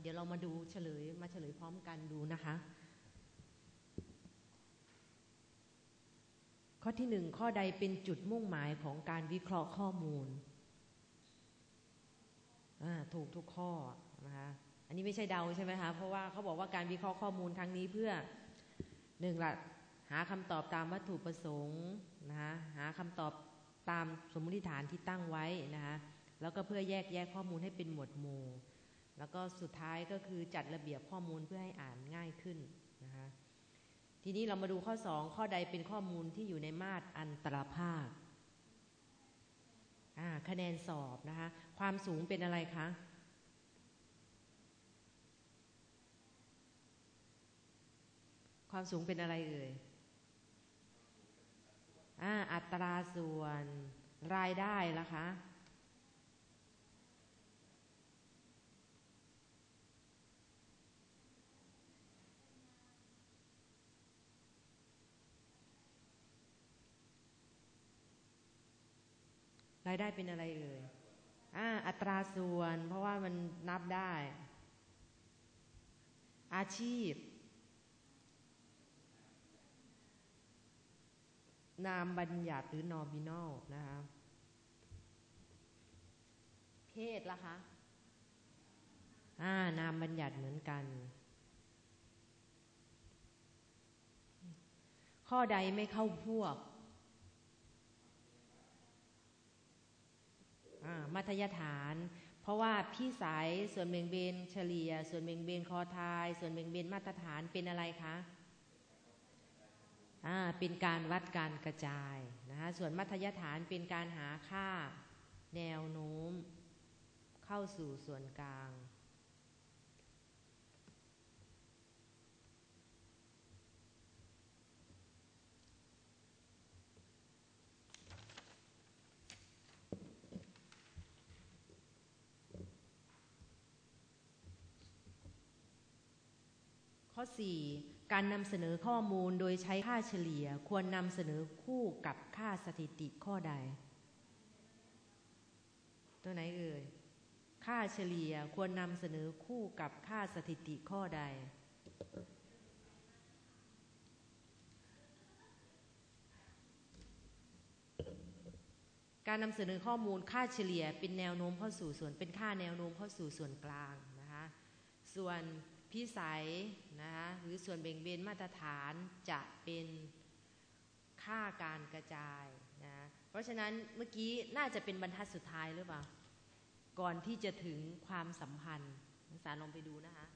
เดี๋ยวเรามาดูเฉลยมาเฉลยพร้อมกันดูนะคะ ข้อที่หนึ่งข้อใดเป็นจุดมุ่งหมายของการวิเคราะห์ข้อมูลถูกทุกข้อนะคะอันนี้ไม่ใช่เดาใช่ไหมคะเพราะว่าเขาบอกว่าการวิเคราะห์ข้อมูลครั้งนี้เพื่อหนึ่งละหาคำตอบตามวัตถุประสงค์นะคะหาคำตอบตามสมมติฐานที่ตั้งไว้นะคะแล้วก็เพื่อแยกแยะข้อมูลให้เป็นหมวดหมู่ แล้วก็สุดท้ายก็คือจัดระเบียบข้อมูลเพื่อให้อ่านง่ายขึ้นนะคะทีนี้เรามาดูข้อ2ข้อใดเป็นข้อมูลที่อยู่ในมาตรอันตรภาคคะแนนสอบนะคะความสูงเป็นอะไรคะความสูงเป็นอะไรเอ่ยอัตราส่วนรายได้ล่ะคะ รายได้เป็นอะไรเอ่ยอ่าอัตราส่วน เพราะว่ามันนับได้ อาชีพ นามบัญญัติหรือนอบินอลนะคะเพศล่ะคะอ่านามบัญญัติเหมือนกัน ข้อใดไม่เข้าพวก มัธยฐาน เพราะว่าพี่สายส่วนเบงเบนเฉลี่ย ส่วนเบงเบนคอทาย ส่วนเบงเบนมาตรฐานเป็นอะไรคะอ่าเป็นการวัดการกระจายนะคะส่วนมัธยฐานเป็นการหาค่าแนวโน้ม เข้าสู่ส่วนกลางข้ อ 4 การนำเสนอข้อมูลโดยใช้ค่าเฉลี่ย ควรนำเสนอคู่กับค่าสถิติข้อใด ตัวไหนเอ่ยค่าเฉลี่ยควรนำเสนอคู่กับค่าสถิติข้อใด การนำเสนอข้อมูลค่าเฉลี่ยเป็นแนวโน้มเข้าสู่ส่วนเป็นค่าแนวโน้มเข้าสู่ส่วนกลางนะคะ ส่วน พิสัยนะคะหรือส่วนเบ่งเบนมาตรฐานจะเป็นค่าการกระจายนะเพราะฉะนั้นเมื่อกี้น่าจะเป็นบรรทัดสุดท้ายหรือเปล่า ก่อนที่จะถึงความสัมพันธ์สารลองไปดูนะคะ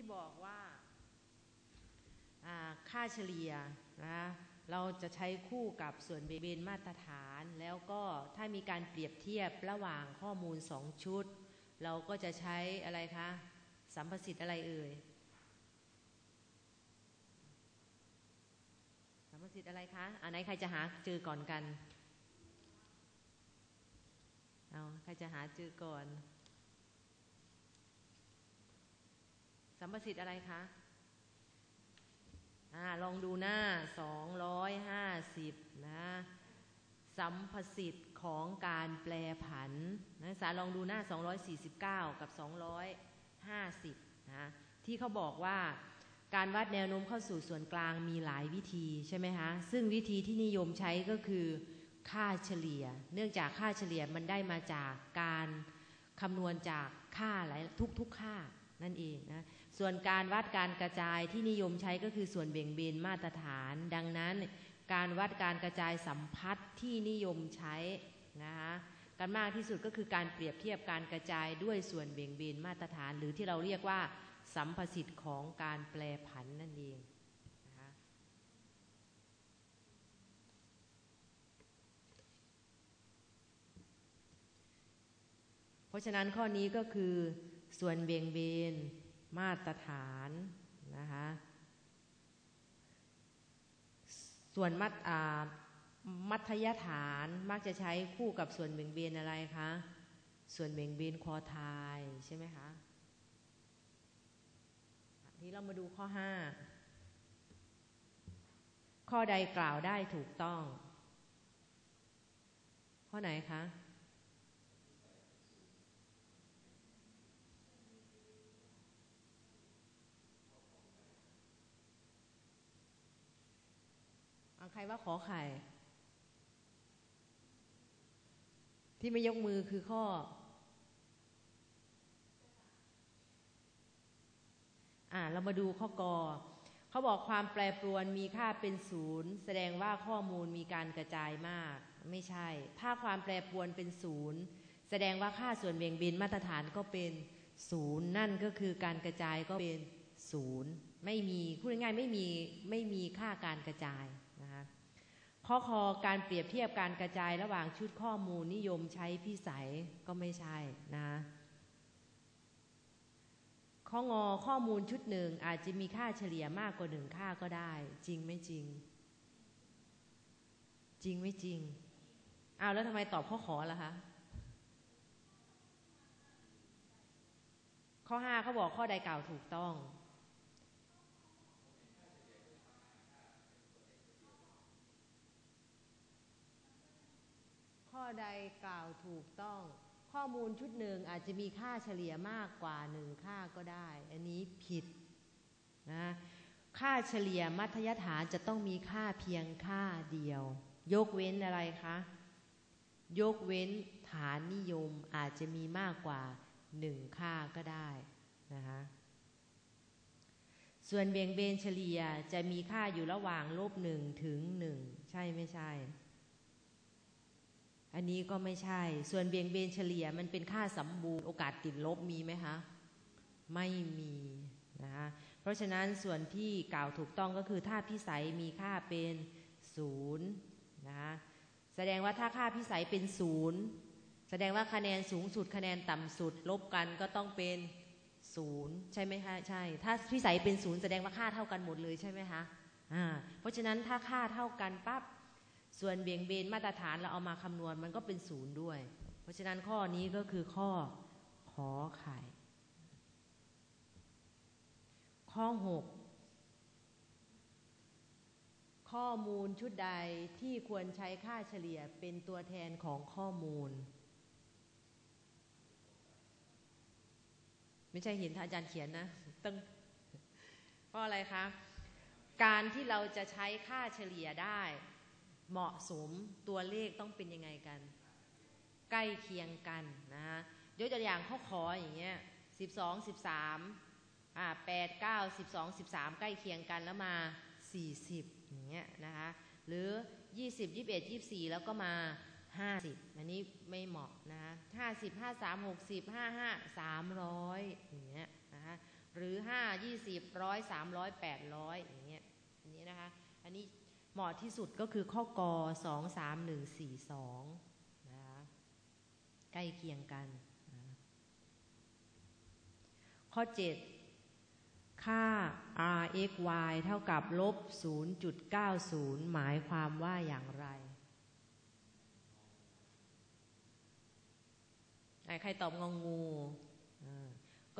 ที่บอกว่าค่าเฉลี่ยนะเราจะใช้คู่กับส่วนเบนมาตรฐาน แล้วก็ถ้ามีการเปรียบเทียบระหว่างข้อมูลสองชุด เราก็จะใช้อะไรคะสัมประสิทธิ์อะไรเอ่ยสัมประสิทธิ์อะไรคะอันไหนใครจะหาเจอก่อนกันเอาใครจะหาเจอก่อน สัมประสิทธิ์อะไรคะอ่าลองดูหน้าสองร้อยห้าสิบนะสัมประสิทธิ์ของการแปลผันนักศึกษาลองดูหน้า 249 กับ 250นะที่เขาบอกว่าการวัดแนวโน้มเข้าสู่ส่วนกลางมีหลายวิธีใช่ไหมคะซึ่งวิธีที่นิยมใช้ก็คือค่าเฉลี่ย เนื่องจากค่าเฉลี่ยมันได้มาจากการคำนวณจากค่าหลายทุกๆค่านั่นเองนะ ส่วนการวัดการกระจายที่นิยมใช้ก็คือส่วนเบ่งเบนมาตรฐาน ดังนั้นการวัดการกระจายสัมพัทธ์ที่นิยมใช้นะคะกันมากที่สุดก็คือการเปรียบเทียบการกระจายด้วยส่วนเบ่งเบนมาตรฐาน หรือที่เราเรียกว่าสัมประสิทธิ์ของการแปลผันนั่นเองนะคะเพราะฉะนั้นข้อนี้ก็คือส่วนเบ่งเบน มาตรฐานนะคะส่วนมัดมัธยฐานมักจะใช้คู่กับส่วนเบ่งเบนอะไรคะส่วนเบ่งเบนคอทายใช่ไหมคะทีนี้เรามาดูข้อ5ข้อใดกล่าวได้ถูกต้อง ข้อไหนคะ ใครว่าขอไข่ ที่ไม่ยกมือคือข้อ อ่าเรามาดูข้อกอเขาบอกความแปรปรวนมีค่าเป็นศูนย์แสดงว่าข้อมูลมีการกระจายมาก ไม่ใช่ ถ้าความแปรปรวนเป็นศูนย์แสดงว่าค่าส่วนเบี่ยงเบนมาตรฐานก็เป็นศูนย์นั่นก็คือการกระจายก็เป็นศูนย์ไม่มีพูดง่ายๆไม่มีไม่มีค่าการกระจาย ข้อคอการเปรียบเทียบการกระจายระหว่างชุดข้อมูลนิยมใช้พิสัยก็ไม่ใช่นะข้องอข้อมูลชุดหนึ่งอาจจะมีค่าเฉลี่ยมากกว่าหนึ่งค่าก็ได้ จริงไม่จริง จริงไม่จริงอ้าวแล้วทำไมตอบข้อขอล่ะคะข้อห้าเขาบอกข้อใดกล่าวถูกต้อง ใดกล่าวถูกต้อง ข้อมูลชุดหนึ่งอาจจะมีค่าเฉลี่ยมากกว่าหนึ่งค่าก็ได้ อันนี้ผิดนะค่าเฉลี่ยมัธยฐานจะต้องมีค่าเพียงค่าเดียว ยกเว้นอะไรคะยกเว้นฐานนิยมอาจจะมีมากกว่าหนึ่งค่าก็ได้นะคะส่วนเบี่ยงเบนเฉลี่ยจะมีค่าอยู่ระหว่างลบหนึ่งถึงหนึ่งใช่ไม่ใช่ อันนี้ก็ไม่ใช่ ส่วนเบี่ยงเบนเฉลี่ยมันเป็นค่าสมบูรณ์โอกาสติดลบมีไหมคะ ไม่มีนะคะเพราะฉะนั้นส่วนที่กล่าวถูกต้องก็คือถ้าพิสัยมีค่าเป็นศูนย์นะคะแสดงว่าถ้าค่าพิสัยเป็นศูนย์แสดงว่าคะแนนสูงสุดคะแนนต่ำสุด ลบกันก็ต้องเป็นศูนย์ใช่ไหมคะใช่ ถ้าพิสัยเป็นศูนย์แสดงว่าค่าเท่ากันหมดเลยใช่ไหมคะอ่าเพราะฉะนั้นถ้าค่าเท่ากันปั๊บ ส่วนเบี่ยงเบนมาตรฐานเราเอามาคำนวณมันก็เป็นศูนย์ด้วย เพราะฉะนั้นข้อนี้ก็คือข้อขอไข่ ข้อ6ข้อมูลชุดใดที่ควรใช้ค่าเฉลี่ยเป็นตัวแทนของข้อมูล ไม่ใช่เห็นอาจารย์เขียนนะต้งเพราะอะไรคะ การที่เราจะใช้ค่าเฉลี่ยได้ เหมาะสมตัวเลขต้องเป็นยังไงกัน ใกล้เคียงกันนะฮะยกตัวอย่างข้อขออย่างเงี้ยสิบสองสิบสามอ่าแปดเก้าสิบสองสิบสามใกล้เคียงกันแล้วมาสี่สิบอย่างเงี้ยนะคะหรือยี่สิบยี่สิบเอ็ดยี่สิบสี่แล้วก็มาห้าสิบอันนี้ไม่เหมาะนะคะห้าสิบห้าสามหกสิบห้าห้าสามร้อยอย่างเงี้ยนะคะหรือห้ายี่สิบร้อยสามร้อยแปดร้อยอย่างเงี้ยอันนี้นะคะอันนี้ เหมาะที่สุดก็คือข้อกอสองสามหนึ่งสี่สองนะคะใกล้เคียงกัน ข้อ7ค่า r x y เท่ากับลบ 0.90 หมายความว่าอย่างไร ใครตอบงงงู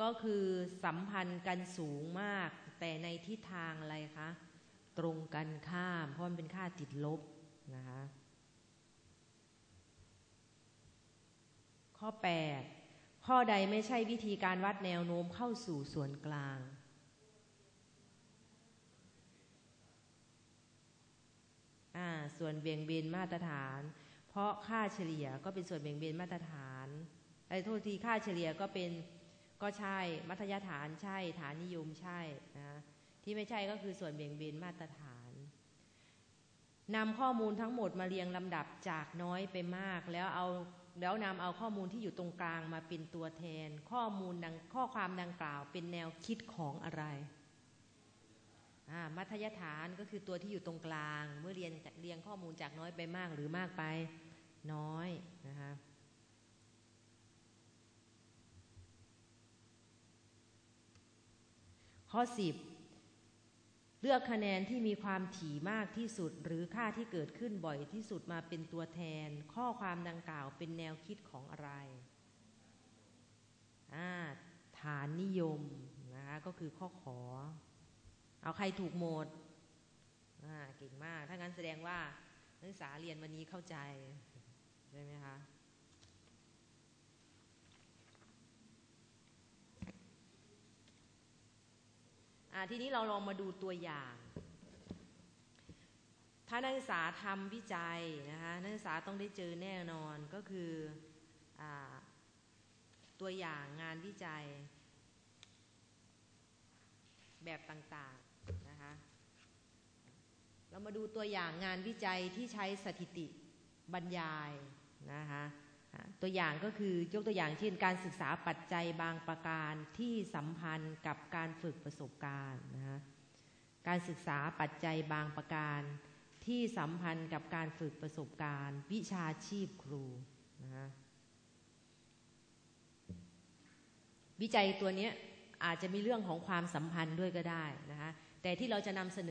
ก็คือสัมพันธ์กันสูงมาก แต่ในทิศทางอะไรคะ ตรงกันข้าม เพราะมันเป็นค่าติดลบนะคะข้อ 8 ข้อใดไม่ใช่วิธีการวัดแนวโน้มเข้าสู่ส่วนกลางอ่าส่วนเบี่ยงเบนมาตรฐาน เพราะค่าเฉลี่ยก็เป็นส่วนเบี่ยงเบนมาตรฐานไอ้โทษทีค่าเฉลี่ยก็เป็นก็ใช่ มัธยฐานใช่ ฐานนิยมใช่นะ ที่ไม่ใช่ก็คือส่วนเบี่ยงเบนมาตรฐานนำข้อมูลทั้งหมดมาเรียงลำดับจากน้อยไปมาก แล้วเอาแล้วนำเอาข้อมูลที่อยู่ตรงกลางมาเป็นตัวแทน ข้อมูลดังข้อความดังกล่าวเป็นแนวคิดของอะไรมัธยฐานก็คือตัวที่อยู่ตรงกลาง เมื่อเรียนเรียงข้อมูลจากน้อยไปมากหรือมากไปน้อยนะคะข้อ10 เลือกคะแนนที่มีความถี่มากที่สุด หรือค่าที่เกิดขึ้นบ่อยที่สุดมาเป็นตัวแทน ข้อความดังกล่าวเป็นแนวคิดของอะไรฐานนิยมนะคะก็คือข้อขอ เอาใครถูกหมดเก่งมาก ถ้างั้นแสดงว่านักศึกษาเรียนวันนี้เข้าใจ ใช่ไหมคะ ทีนี้เราลองมาดูตัวอย่างถ้านักศึกษาทำวิจัยนะคะนักศึกษาต้องได้เจอแน่นอนก็คืออตัวอย่างงานวิจัย แบบต่างๆนะคะเรามาดูตัวอย่างงานวิจัยที่ใช้สถิติบรรยายนะคะ ตัวอย่างก็คือยกตัวอย่างเช่น การศึกษาปัจจัยบางประการที่สัมพันธ์กับการฝึกประสบการณ์นะคะการศึกษาปัจจัยบางประการที่สัมพันธ์กับการฝึกประสบการณ์ วิชาชีพครูนะคะวิจัยตัวนี้อาจจะมีเรื่องของความสัมพันธ์ด้วยก็ได้นะคะแต่ที่เราจะนำเสนอ